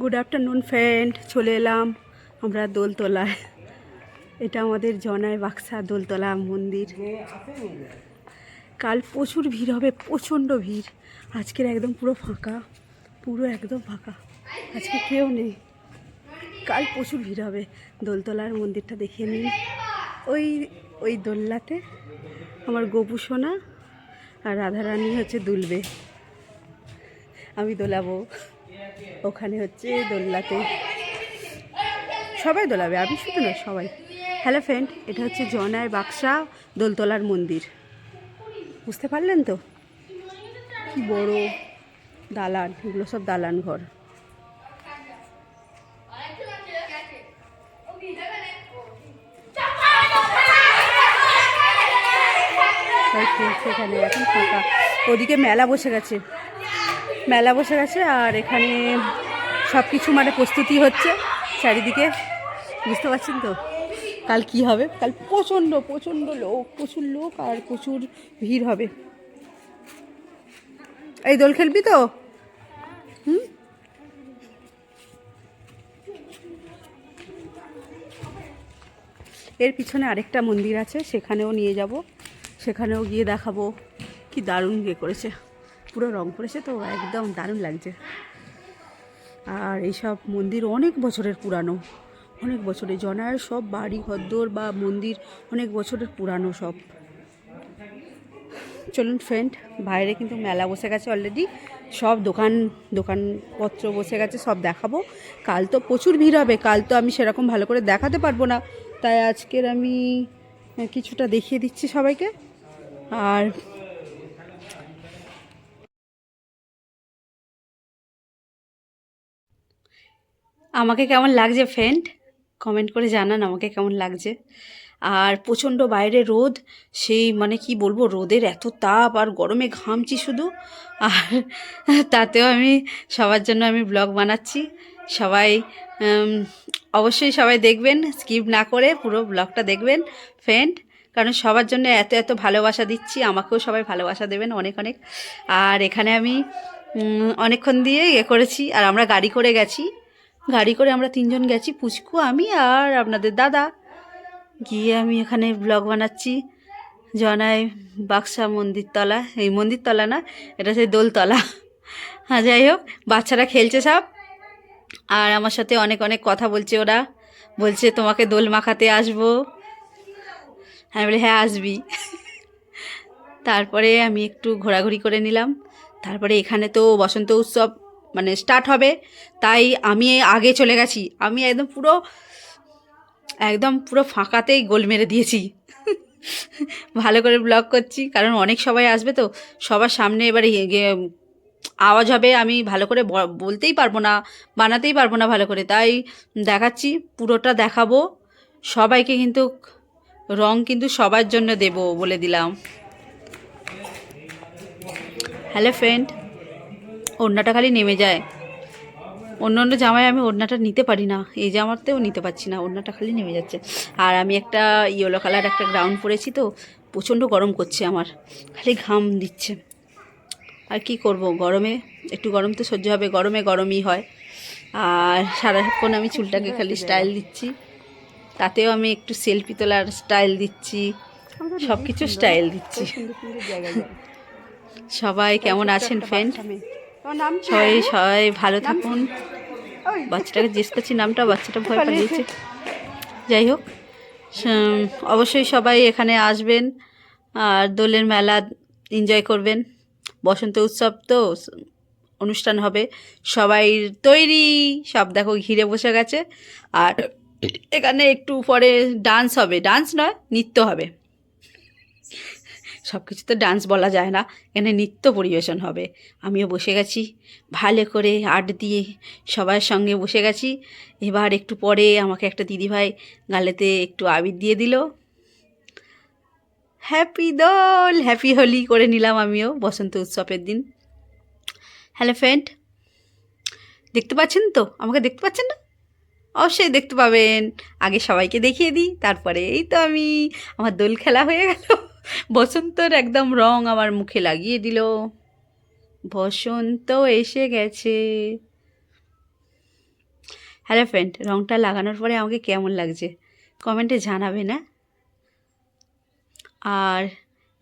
Good afternoon friend চলে এলাম আমরা দোলতলায়। এটা আমাদের জনায় বাক্সা দোলতলা মন্দির। কাল প্রচুর ভিড় হবে, প্রচণ্ড ভিড়। আজকের একদম পুরো ফাঁকা, পুরো একদম ফাঁকা। আজকে কেউ নেই। কাল প্রচুর ভিড় হবে। দোলতলার মন্দিরটা দেখে নিন। ওই ওই দোলনাতে আমার গোপু সোনা আর রাধারানী হচ্ছে দুলবে। আমি দোলাবো। ওখানে হচ্ছে দোলনাতে। সবাই দোলাবে, আমি শুধু না, সবাই। হ্যালো ফ্রেন্ড এটা হচ্ছে জনায় বাক্সা দোলতলার মন্দির। বুঝতে পারলেন তো? কি বড় দালান, এগুলো সব দালান ঘর। এখানে, এখন ফাঁকা। ওদিকে মেলা বসে গেছে। মেলা বসে গেছে আর এখানে সব কিছু মানে প্রস্তুতি হচ্ছে চারিদিকে। বুঝতে পারছেন তো? কাল কি হবে? কাল প্রচণ্ড প্রচণ্ড লোক, প্রচুর লোক আর প্রচুর ভিড় হবে। এই দোল খেলবি তো? হুম? এর পিছনে আরেকটা মন্দির আছে, সেখানেও নিয়ে যাব। সেখানেও গিয়ে দেখাবো কি দারুণ ইয়ে করেছে। পুরো রং করেছে তো একদম দারুণ লাগছে। আর এইসব মন্দির অনেক বছরের পুরানো, অনেক বছরের জনার সব বাড়ি, ঘরদোর বা মন্দির অনেক বছরের পুরানো সব। চলুন ফ্রেন্ড বাইরে কিন্তু মেলা বসে গেছে অলরেডি সব দোকান, দোকানপত্র বসে গেছে, সব দেখাবো। কাল তো প্রচুর ভিড় হবে, কাল তো আমি সেরকম ভালো করে দেখাতে পারব না। তাই আজকের আমি কিছুটা দেখিয়ে দিচ্ছি সবাইকে। আর আমাকে কেমন লাগছে ফ্রেন্ড কমেন্ট করে জানান আমাকে কেমন লাগছে। আর প্রচণ্ড বাইরে রোদ, সেই মানে কি বলব, রোদের এত তাপ আর গরমে ঘামছি শুধু। আর তাতেও আমি, সবার জন্য আমি ব্লগ বানাচ্ছি। সবাই অবশ্যই সবাই দেখবেন স্কিপ না করে পুরো ব্লগটা দেখবেন ফ্রেন্ড কারণ সবার জন্য এত এত ভালোবাসা দিচ্ছি, আমাকেও সবাই ভালোবাসা দেবেন অনেক অনেক। আর এখানে আমি অনেকক্ষণ দিয়ে ইয়ে করেছি, আর আমরা গাড়ি করে গেছি। গাড়ি করে আমরা তিনজন গেছি, পুচকু, আমি আর আপনাদের দাদা। গিয়ে আমি এখানে ব্লগ বানাচ্ছি। জনায় বাক্সা মন্দিরতলা এই মন্দিরতলা না, এটা সেই দোলতলা। হ্যাঁ যাই হোক, বাচ্চারা খেলছে সব। আর আমার সাথে অনেক অনেক কথা বলছে ওরা। বলছে, তোমাকে দোল মাখাতে আসব। আমি বলি হ্যাঁ আসবি। তারপরে আমি একটু ঘোরাঘুরি করে নিলাম। তারপরে এখানে তো বসন্ত উৎসব। মানে স্টার্ট হবে। তাই আমি আগে চলে গেছি। আমি একদম পুরো একদম পুরো ফাঁকাতেই গোল মেরে দিয়েছি। ভালো করে ব্লগ করছি, কারণ অনেক সবাই আসবে তো। সবার সামনে এবারে আওয়াজ হবে। আমি ভালো করে বলতেই পারব না, বানাতেই পারব না ভালো করে। তাই দেখাচ্ছি, পুরোটা দেখাবো। সবাইকে কিন্তু রং কিন্তু সবার জন্য দেব বলে দিলাম। হ্যালো ফ্রেন্ড ওড়নাটা খালি নেমে যায়। অন্য অন্য জামায় আমি ওড়নাটা নিতে পারি না। এই জামাতেও নিতে পারছি না ওড়নাটা খালি নেমে যাচ্ছে। আর আমি একটা ইয়েলো কালার একটা গ্রাউন্ড পরেছি তো প্রচণ্ড গরম করছে আমার খালি ঘাম দিচ্ছে। আর কি করব গরমে একটু গরম তো সহ্য হবে গরমে গরমই হয়। আর সারাক্ষণ আমি চুলটাকে খালি স্টাইল দিচ্ছি তাতেও আমি একটু সেলফি তোলার স্টাইল দিচ্ছি সব কিছু স্টাইল দিচ্ছি। সবাই কেমন আছেন ফ্রেন্ড সবাই সবাই ভালো থাকুন। বাচ্চাটাকে জিজ্ঞেস করছি নামটা বাচ্চাটা ভয় পালিয়েছে। যাই হোক অবশ্যই সবাই এখানে আসবেন আর দোলের মেলা এনজয় করবেন। বসন্ত উৎসব তো অনুষ্ঠান হবে। সবাই তৈরি সব দেখো ঘিরে বসে গেছে। আর এখানে একটু পরে ডান্স হবে। ডান্স নয় নৃত্য হবে। সব কিছু তো ডান্স বলা যায় না, এখানে নৃত্য পরিবেশন হবে। আমিও বসে গেছি, ভালো করে আর্ট দিয়ে সবার সঙ্গে বসে গেছি। এবার একটু পরে আমাকে একটা দিদিভাই গালেতে একটু আবির দিয়ে দিল। হ্যাপি দোল হ্যাপি হোলি করে নিলাম আমিও বসন্ত উৎসবের দিন। হ্যালো ফ্রেন্ড দেখতে পাচ্ছেন তো? আমাকে দেখতে পাচ্ছেন না? অবশ্যই দেখতে পাবেন। আগে সবাইকে দেখিয়ে দিই, তারপরে এই তো আমি, আমার দোল খেলা হয়ে গেল। বসন্তর একদম রং আমার মুখে লাগিয়ে দিল। বসন্ত এসে গেছে। হ্যালো ফ্রেন্ড রঙটা লাগানোর পরে আমাকে কেমন লাগছে? কমেন্টে জানাবে না? আর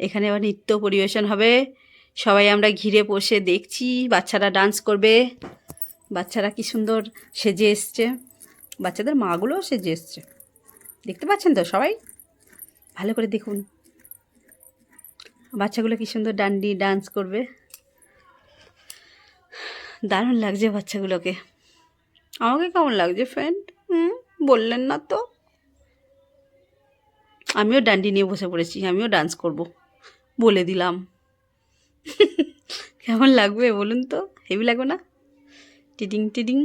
এখানে আবার নৃত্য পরিবেশন হবে। সবাই আমরা ঘিরে বসে দেখছি, বাচ্চারা ডান্স করবে। বাচ্চারা কি সুন্দর সেজে এসছে। বাচ্চাদের মাগুলোও সেজে এসছে। দেখতে পাচ্ছেন তো সবাই? ভালো করে দেখুন। বাচ্চাগুলো কি সুন্দর ডান্ডি ডান্স করবে। দারুণ লাগছে বাচ্চাগুলোকে। আমাকে কেমন লাগছে ফ্রেন্ড হুম, বললেন না তো। আমিও ডান্ডি নিয়ে বসে পড়েছি, আমিও ডান্স করব, বলে দিলাম। কেমন লাগবে বলুন তো? হেভি লাগবে না? টিডিং টিডিং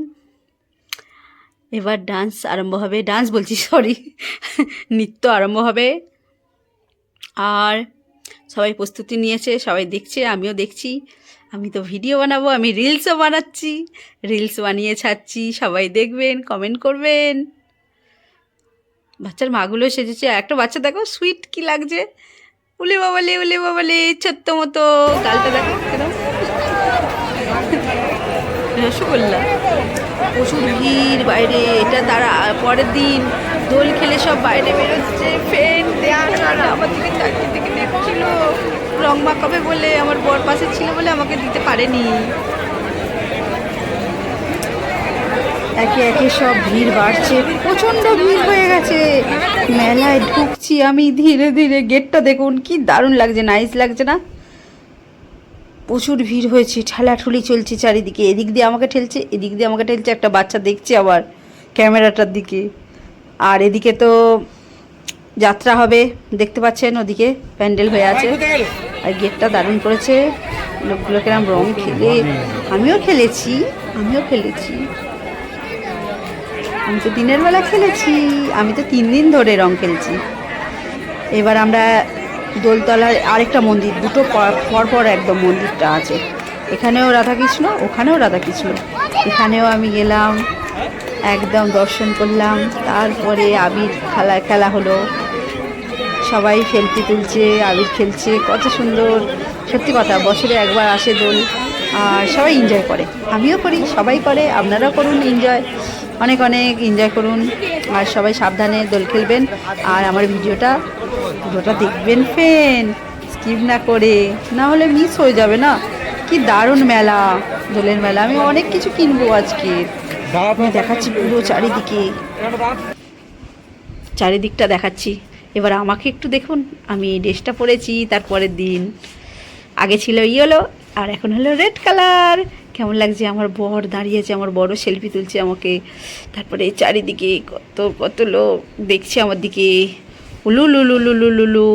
এবার ডান্স আরম্ভ হবে ডান্স বলছি সরি নৃত্য আরম্ভ হবে। আর সবাই প্রস্তুতি নিয়েছে, সবাই দেখছে, আমিও দেখছি। আমি তো ভিডিও বানাবো, আমি রিলসও বানাচ্ছি, রিলস বানিয়ে ছাড়ছি, সবাই দেখবেন কমেন্ট করবেন। বাচ্চার মাগুলো সেজেছে একটা বাচ্চা দেখো সুইট কি লাগছে? উলে বাবালে উলে বাবালে ছোট্ট মতো। গালটা দেখো রসগোল্লা। প্রচুর ভিড় বাইরে, এটা তারা পরের দিন দোল খেলে সব বাইরে বেরোচ্ছে। ফ্রেন্ড দেয়ার আমার দিকে দিকে দেখছিল। রং বলে আমার বর পাশে ছিল বলে আমাকে দিতে পারেনি। একে একে সব ভিড় বাড়ছে, প্রচণ্ড ভিড় হয়ে গেছে। মেলায় ঢুকছি আমি, ধীরে ধীরে গেটটা দেখুন, কি দারুণ লাগছে নাইস লাগছে না? প্রচুর ভিড় হয়েছে, ঠেলাঠুলি চলছে চারিদিকে, এদিক দিয়ে আমাকে ঠেলছে, এদিক দিয়ে আমাকে ঠেলছে, একটা বাচ্চা দেখছে আবার ক্যামেরাটার দিকে। আর এদিকে তো যাত্রা হবে, দেখতে পাচ্ছেন ওদিকে প্যান্ডেল হয়ে আছে। আর গেটটা দারুণ করেছে, লোকগুলো কিরম রং খেলে। আমিও খেলেছি আমিও খেলেছি। আমি তো দিনের বেলা খেলেছি, আমি তো তিন দিন ধরে রং খেলছি। এবার আমরা দোলতলার আরেকটা মন্দির, দুটো পর- পরপর একদম মন্দিরটা আছে। এখানেও রাধাকৃষ্ণ, ওখানেও রাধাকৃষ্ণ। এখানেও আমি গেলাম, একদম দর্শন করলাম, তারপরে আবির খেলা খেলা হলো। সবাই সেলফি তুলছে, আবির খেলছে, কত সুন্দর। সত্যি কথা, বছরে একবার আসে দোল, আর সবাই এনজয় করে। আমিও করি, সবাই করে, আপনারাও করুন এনজয় অনেক অনেক এনজয় করুন। আর সবাই সাবধানে দোল খেলবেন। আর আমার ভিডিওটা পুরোটা দেখবেন ফেন স্কিপ না করে। না হলে মিস হয়ে যাবে না। কি দারুণ মেলা দোলের মেলা। আমি অনেক কিছু কিনবো আজকে। আমি দেখাচ্ছি। পুরো চারিদিকে। চারিদিকটা দেখাচ্ছি। এবার আমাকে একটু দেখুন। আমি এই ড্রেসটা পরেছি তারপরের দিন। আগে ছিল ইয়েলো আর এখন হলো রেড কালার কেমন লাগছে? আমার বর দাঁড়িয়েছে, আমার বড় সেলফি তুলছে আমাকে। তারপরে চারিদিকে কত কত লোক দেখছে আমার দিকে। উলু লুলু লুলু লুলু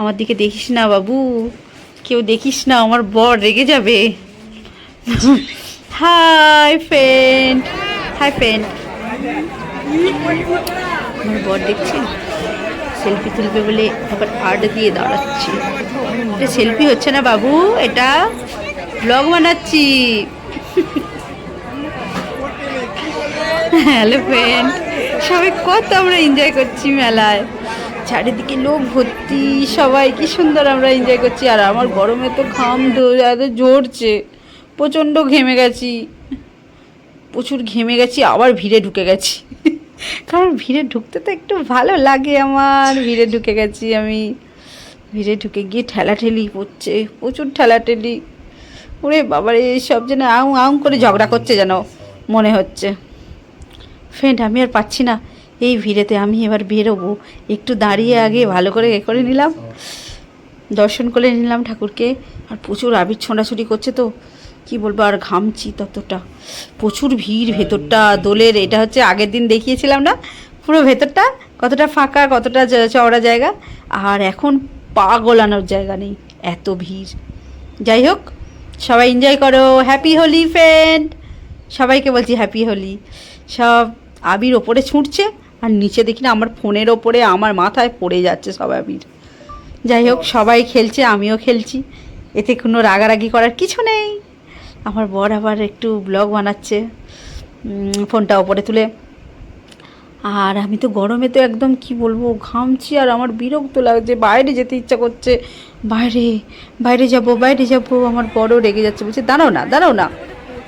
আমার দিকে দেখিস না বাবু। কেউ দেখিস না, আমার বর রেগে যাবে। হাই ফ্রেন্ড হাই ফ্রেন্ড আমার বর দেখছি? সেলফি তুলবে বলে আবার আর্ট দিয়ে দাঁড়াচ্ছি। এটা সেলফি হচ্ছে না বাবু, এটা ব্লগ বানাচ্ছি। হ্যালো ফ্রেন্ড সবাই কত আমরা এনজয় করছি মেলায়। চারিদিকে লোক ভর্তি, সবাই কি সুন্দর আমরা এনজয় করছি। আর আমার গরমে তো ঘাম এত ঝরছে, প্রচণ্ড ঘেমে গেছি। প্রচুর ঘেমে গেছি, আবার ভিড়ে ঢুকে গেছি। কারণ ভিড়ে ঢুকতে তো একটু ভালো লাগে আমার। ভিড়ে ঢুকে গেছি আমি। ভিড়ে ঢুকে গিয়ে ঠেলাঠেলি পড়ছে প্রচুর ঠেলাঠেলি। ওরে বাবারে, সব যেন আউ আউ করে ঝগড়া করছে যেন মনে হচ্ছে। ফ্রেন্ড আমি আর পাচ্ছি না। এই ভিড়েতে আমি এবার বেরোবো। একটু দাঁড়িয়ে আগে ভালো করে এ করে নিলাম। দর্শন করে নিলাম ঠাকুরকে। আর প্রচুর আবির ছোঁড়াছুড়ি করছে তো। কি বলব আর ঘামছি ততটা। প্রচুর ভিড় ভেতরটা দোলের এটা হচ্ছে আগের দিন দেখিয়েছিলাম না? পুরো ভেতরটা কতটা ফাঁকা কতটা চওড়া জায়গা। আর এখন পা গোলানোর জায়গা নেই এত ভিড়। যাই হোক সবাই এনজয় করো। হ্যাপি হোলি ফ্রেন্ড সবাইকে বলছি হ্যাপি হোলি সব আবির ওপরে ছুটছে আর নিচে দেখি না আমার ফোনের ওপরে আমার মাথায় পড়ে যাচ্ছে সব আবির। যাই হোক সবাই খেলছে আমিও খেলছি। এতে কোনো রাগারাগি করার কিছু নেই। আমার বর আবার একটু ব্লগ বানাচ্ছে ফোনটা ওপরে তুলে। আর আমি তো গরমে তো একদম কি বলব, ঘামছি আর আমার বিরক্ত লাগছে, বাইরে যেতে ইচ্ছা করছে। বাইরে বাইরে যাব বাইরে যাব, আমার বড় রেগে যাচ্ছে, বলছে, দাঁড়াও না দাঁড়াও না।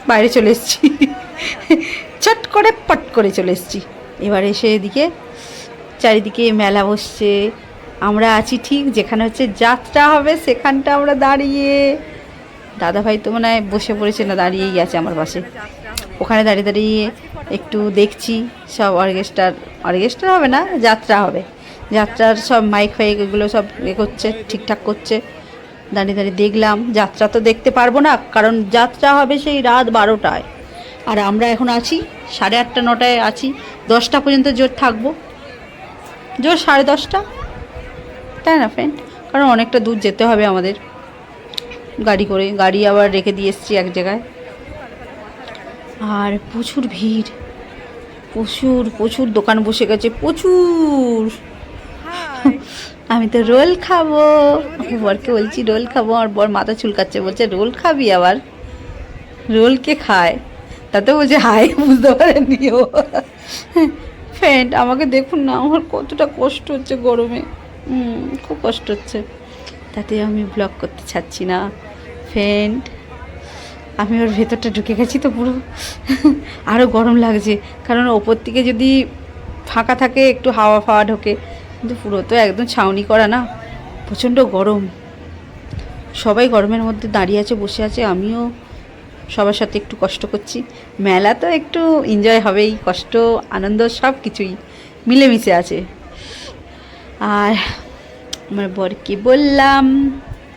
বাইরে চলে এসেছি। চট করে, পট করে চলে এসেছি। এবার এসে এদিকে, চারিদিকে মেলা বসছে। আমরা আছি ঠিক যেখানে হচ্ছে যাত্রা হবে, সেখানটা আমরা দাঁড়িয়ে। দাদাভাই তো মনে বসে পড়েছে না, দাঁড়িয়েই আছে আমার পাশে। ওখানে দাঁড়িয়ে দাঁড়িয়ে একটু দেখছি, সব অর্কেস্ট্রার, অর্কেস্ট্রা হবে না, যাত্রা হবে। যাত্রার সব মাইক ফাইক এগুলো সব এ করছে, ঠিকঠাক করছে। দাঁড়িয়ে দাঁড়িয়ে দেখলাম, যাত্রা তো দেখতে পারব না, কারণ যাত্রা হবে সেই রাত বারোটায়। আর আমরা এখন আছি সাড়ে আটটা, নটায় আছি, দশটা পর্যন্ত জোর থাকব। জোর সাড়ে দশটা? তাই না ফ্রেন্ড কারণ অনেকটা দূর যেতে হবে আমাদের। গাড়ি করে গাড়ি আবার রেখে দিয়ে এসেছি এক জায়গায়। আর প্রচুর ভিড়। প্রচুর প্রচুর দোকান বসে গেছে প্রচুর। আমি তো রোল খাব। বরকে বলছি রোল খাব আর বর মাথা চুলকাচ্ছে বলছে রোল খাবি আবার? রোল কে খায়? তাতে বলছে হাই বুঝতে পারেনি ও। ফ্রেন্ড আমাকে দেখুন না আমার কতটা কষ্ট হচ্ছে গরমে। খুব কষ্ট হচ্ছে। তাতে আমি ব্লগ করতে ছাড়ছি না। ফ্রেন্ড আমি ওর ভেতরটা ঢুকে গেছি তো পুরো। আরও গরম লাগছে। কারণ ওপর থেকে যদি ফাঁকা থাকে, একটু হাওয়া ফাওয়া ঢোকে। কিন্তু পুরো তো একদম ছাউনি করা না। প্রচণ্ড গরম। সবাই গরমের মধ্যে দাঁড়িয়ে আছে, বসে আছে। আমিও সবার সাথে একটু কষ্ট করছি। মেলা তো একটু এনজয় হবেই। কষ্ট, আনন্দ সব কিছুই মিলেমিশে আছে। আর আমার বরকে বললাম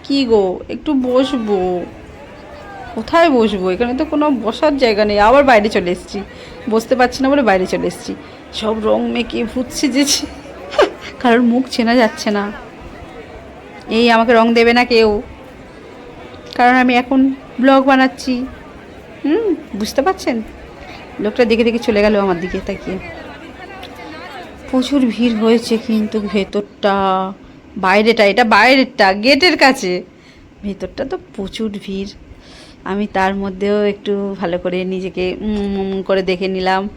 কি গো? একটু বসবো। কোথায় বসবো? এখানে তো কোনো বসার জায়গা নেই। আবার বাইরে চলে এসেছি। বসতে পারছি না বলে বাইরে চলে এসেছি। সব রং মেখে ভূত সেজেছি কারোর মুখ চেনা যাচ্ছে না। এই আমাকে রং দেবে না কেউ। কারণ আমি এখন ব্লগ বানাচ্ছি। হুম? বুঝতে পারছেন? লোকটা দেখে দেখে চলে গেল আমার দিকে তাকিয়ে। প্রচুর ভিড় হয়েছে কিন্তু ভেতরটা। বাইরেটা, এটা বাইরেরটা, গেটের কাছে। ভেতরটা তো প্রচুর ভিড়। আমি তার মধ্যেও একটু ভালো করে নিজেকে করে দেখে নিলাম।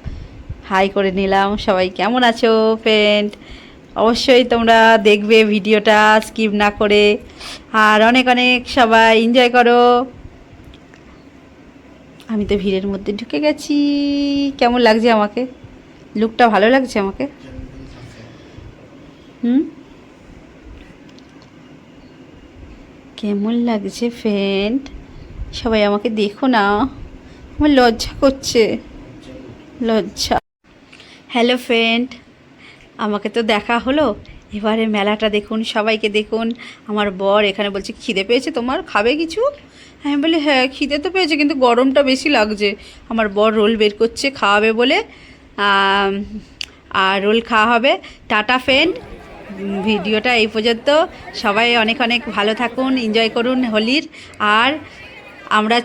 হাই করে নিলাম। সবাই কেমন আছো ফ্রেন্ড অবশ্যই তোমরা দেখবে ভিডিওটা স্কিপ না করে। আর অনেক অনেক সবাই এনজয় করো। আমি তো ভিড়ের মধ্যে ঢুকে গেছি। কেমন লাগছে আমাকে? লুকটা ভালো লাগছে আমাকে? হুম? কেমন লাগছে ফ্রেন্ড সবাই আমাকে দেখো না। আমার লজ্জা করছে। লজ্জা। হ্যালো ফ্রেন্ড আমাকে তো দেখা হলো। এবারে মেলাটা দেখুন, সবাইকে দেখুন। আমার বর এখানে বলছে, খিদে পেয়েছে তোমার? খাবে কিছু? আমি বলি হ্যাঁ খিদে তো পেয়েছে, কিন্তু গরমটা বেশি লাগছে। আমার বর রোল বের করছে, খাওয়াবে বলে। আর রোল খাওয়া হবে। টাটা ফ্রেন্ড ভিডিওটা এই পর্যন্ত। সবাই অনেক অনেক ভালো থাকুন এনজয় করুন হোলির। আর আমরা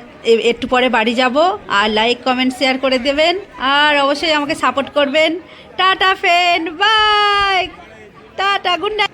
একটু পরে বাড়ি যাব। আর লাইক কমেন্ট শেয়ার করে দেবেন। আর অবশ্যই আমাকে সাপোর্ট করবেন। Tata friend bye tata good night